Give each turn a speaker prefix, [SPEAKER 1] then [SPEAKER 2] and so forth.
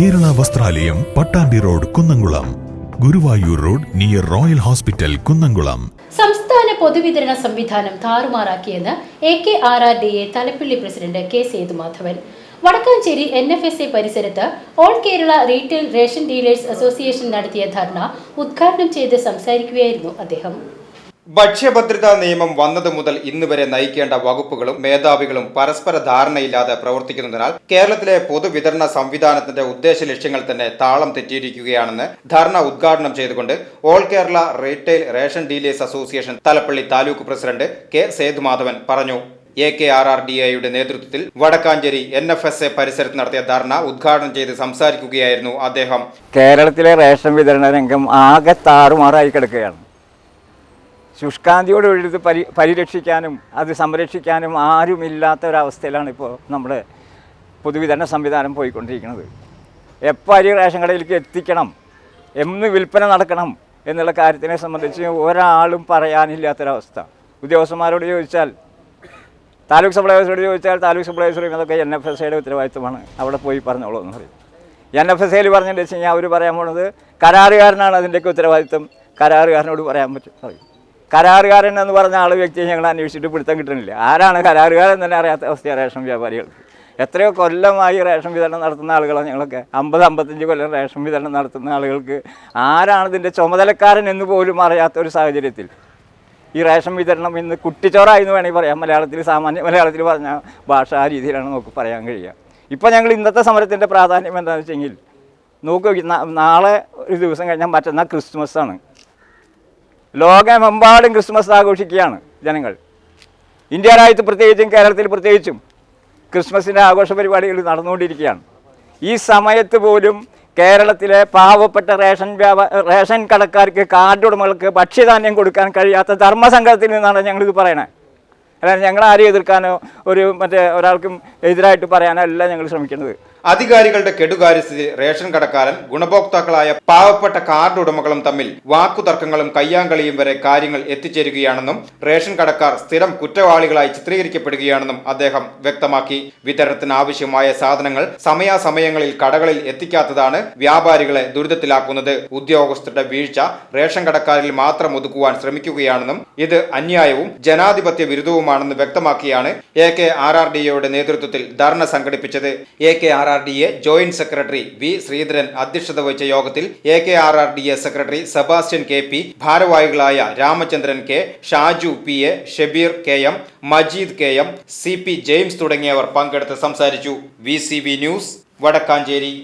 [SPEAKER 1] ദേവാലയം Pattambi road Kunnamkulam. Guruvayur road near royal hospital Kunnamkulam.
[SPEAKER 2] സംസ്ഥാന പൊതുവിതരണ സംവിധാനം താറുമാറാക്കിയെന്ന് A K R R D A Thalappilly president K Sethumadhavan. Vadakkanchery N F S A പരിസരത്ത് all Kerala retail ration dealers association നടത്തിയ ധർണ ഉദ്ഘാടനം ചെയ്ത് സംസാരിക്കുകയായിരുന്നു അദ്ദേഹം.
[SPEAKER 3] ഭക്ഷ്യഭദ്രതാ നിയമം വന്നതു മുതൽ ഇന്ന് വരെ നയിക്കേണ്ട വകുപ്പുകളും മേധാവികളും പരസ്പര ധാരണയില്ലാതെ പ്രവർത്തിക്കുന്നതിനാൽ കേരളത്തിലെ പൊതുവിതരണ സംവിധാനത്തിന്റെ ഉദ്ദേശ ലക്ഷ്യങ്ങൾ തന്നെ താളം തെറ്റിയിരിക്കുകയാണെന്ന് ധർണ ഉദ്ഘാടനം ചെയ്തുകൊണ്ട് all Kerala retail ration dealers association Thalappally taluk president K Sethumadhavan പറഞ്ഞു. A K R R D ഐയുടെ നേതൃത്വത്തിൽ Vadakkanchery N F S A പരിസരത്ത് നടത്തിയ ധർണ ഉദ്ഘാടനം ചെയ്ത് സംസാരിക്കുകയായിരുന്നു അദ്ദേഹം.
[SPEAKER 4] കേരളത്തിലെ റേഷൻ വിതരണ രംഗം ആകെ താറുമാറായി കിടക്കുകയാണ്. ശുഷ്കാന്തിയോട് ഇത് പരി പരിരക്ഷിക്കാനും അത് സംരക്ഷിക്കാനും ആരുമില്ലാത്ത ഒരവസ്ഥയിലാണ് ഇപ്പോൾ നമ്മൾ പൊതുവിതരണ സംവിധാനം പോയിക്കൊണ്ടിരിക്കുന്നത്. എപ്പോൾ അരി റേഷൻ കടയിലേക്ക് എത്തിക്കണം എന്ന് വിൽപ്പന നടക്കണം എന്നുള്ള കാര്യത്തിനെ സംബന്ധിച്ച് ഒരാളും പറയാനില്ലാത്തൊരവസ്ഥ. ഉദ്യോഗസ്ഥന്മാരോട് ചോദിച്ചാൽ താലൂക്ക് സപ്ലൈസറോട് ചോദിച്ചാൽ താലൂക്ക് സപ്ലൈസർ അതൊക്കെ എൻ എഫ് എസ് ഐയുടെ ഉത്തരവാദിത്തമാണ് അവിടെ പോയി പറഞ്ഞോളൂ എന്ന് പറയും. എൻ എഫ് എസ് ഐയിൽ പറഞ്ഞിട്ട് വെച്ച് കഴിഞ്ഞാൽ അവർ പറയാൻ പോണത് കരാറുകാരനാണ് അതിന്റെയൊക്കെ ഉത്തരവാദിത്തം കരാറുകാരനോട് പറയാൻ പറ്റും പറയും. കരാറുകാരൻ എന്ന് പറഞ്ഞ ആൾ വ്യക്തിയെ ഞങ്ങൾ അന്വേഷിച്ചിട്ട് പിടുത്തം കിട്ടുന്നില്ല. ആരാണ് കരാറുകാരൻ തന്നെ അറിയാത്ത അവസ്ഥ റേഷൻ വ്യാപാരികൾക്ക് എത്രയോ കൊല്ലമായി റേഷൻ വിതരണം നടത്തുന്ന ആളുകളാണ് ഞങ്ങളൊക്കെ. അമ്പത് അമ്പത്തഞ്ച് കൊല്ലം റേഷൻ വിതരണം നടത്തുന്ന ആളുകൾക്ക് ആരാണ് ഇതിന്റെ ചുമതലക്കാരൻ എന്ന് പോലും അറിയാത്ത ഒരു സാഹചര്യത്തിൽ. ഈ റേഷൻ വിതരണം ഇന്ന് കുട്ടിച്ചോറായി എന്ന് വേണമെങ്കിൽ പറയാം. മലയാളത്തിൽ സാമാന്യ മലയാളത്തിൽ പറഞ്ഞ ഭാഷ ആ രീതിയിലാണ് നമുക്ക് പറയാൻ കഴിയുക. ഇപ്പോൾ ഞങ്ങൾ ഇന്നത്തെ സമരത്തിന്റെ പ്രാധാന്യം എന്താണെന്ന് വെച്ചെങ്കിൽ നോക്കൂ നാളെ ഒരു ദിവസം കഴിഞ്ഞാൽ മറ്റന്നാൾ ക്രിസ്മസ് ആണ്. ലോകമെമ്പാടും ക്രിസ്മസ് ആഘോഷിക്കുകയാണ് ജനങ്ങൾ. ഇന്ത്യ രാജ്യത്ത് പ്രത്യേകിച്ചും കേരളത്തിൽ പ്രത്യേകിച്ചും ക്രിസ്മസിന്റെ ആഘോഷ പരിപാടികൾ നടന്നുകൊണ്ടിരിക്കുകയാണ്. ഈ സമയത്ത് പോലും കേരളത്തിലെ പാവപ്പെട്ട റേഷൻ വ്യാപാ റേഷൻ കടക്കാർക്ക് കാർഡുടമകൾക്ക് ഭക്ഷ്യധാന്യം കൊടുക്കാൻ കഴിയാത്ത ധർമ്മസംഘത്തിൽ നിന്നാണ് ഞങ്ങളിത് പറയണത് അല്ലാതെ ഞങ്ങൾ ആരെയും എതിർക്കാനോ ഒരു മറ്റേ ഒരാൾക്കും എതിരായിട്ട് പറയാനോ അല്ല ഞങ്ങൾ ശ്രമിക്കുന്നത്.
[SPEAKER 3] അധികാരികളുടെ കെടുകാര്യസ്ഥിതി റേഷൻ കടക്കാരൻ ഗുണഭോക്താക്കളായ പാവപ്പെട്ട കാർഡ് ഉടമകളും തമ്മിൽ വാക്കുതർക്കങ്ങളും കയ്യാങ്കളിയും വരെ കാര്യങ്ങൾ എത്തിച്ചേരുകയാണെന്നും റേഷൻ കടക്കാർ സ്ഥിരം കുറ്റവാളികളായി ചിത്രീകരിക്കപ്പെടുകയാണെന്നും അദ്ദേഹം വ്യക്തമാക്കി. വിതരണത്തിന് ആവശ്യമായ സാധനങ്ങൾ സമയാസമയങ്ങളിൽ കടകളിൽ എത്തിക്കാത്തതാണ് വ്യാപാരികളെ ദുരിതത്തിലാക്കുന്നത്. ഉദ്യോഗസ്ഥരുടെ വീഴ്ച റേഷൻ കടക്കാരിൽ മാത്രം ഒതുക്കുവാൻ ശ്രമിക്കുകയാണെന്നും ഇത് അന്യായവും ജനാധിപത്യ വിരുദ്ധവുമാണെന്ന് വ്യക്തമാക്കിയാണ് A K R R D എയുടെ നേതൃത്വത്തിൽ ധർണ സംഘടിപ്പിച്ചത്. A K R R D A joint secretary V Sreedharan അധ്യക്ഷത വഹിച്ച യോഗത്തിൽ A K R R D A secretary Sebastian K P ഭാരവാഹികളായ Ramachandran K Shaju P A Shabeer K M Majeed K M C P James തുടങ്ങിയവർ പങ്കെടുത്ത് സംസാരിച്ചു. V C news Vadakkanchery.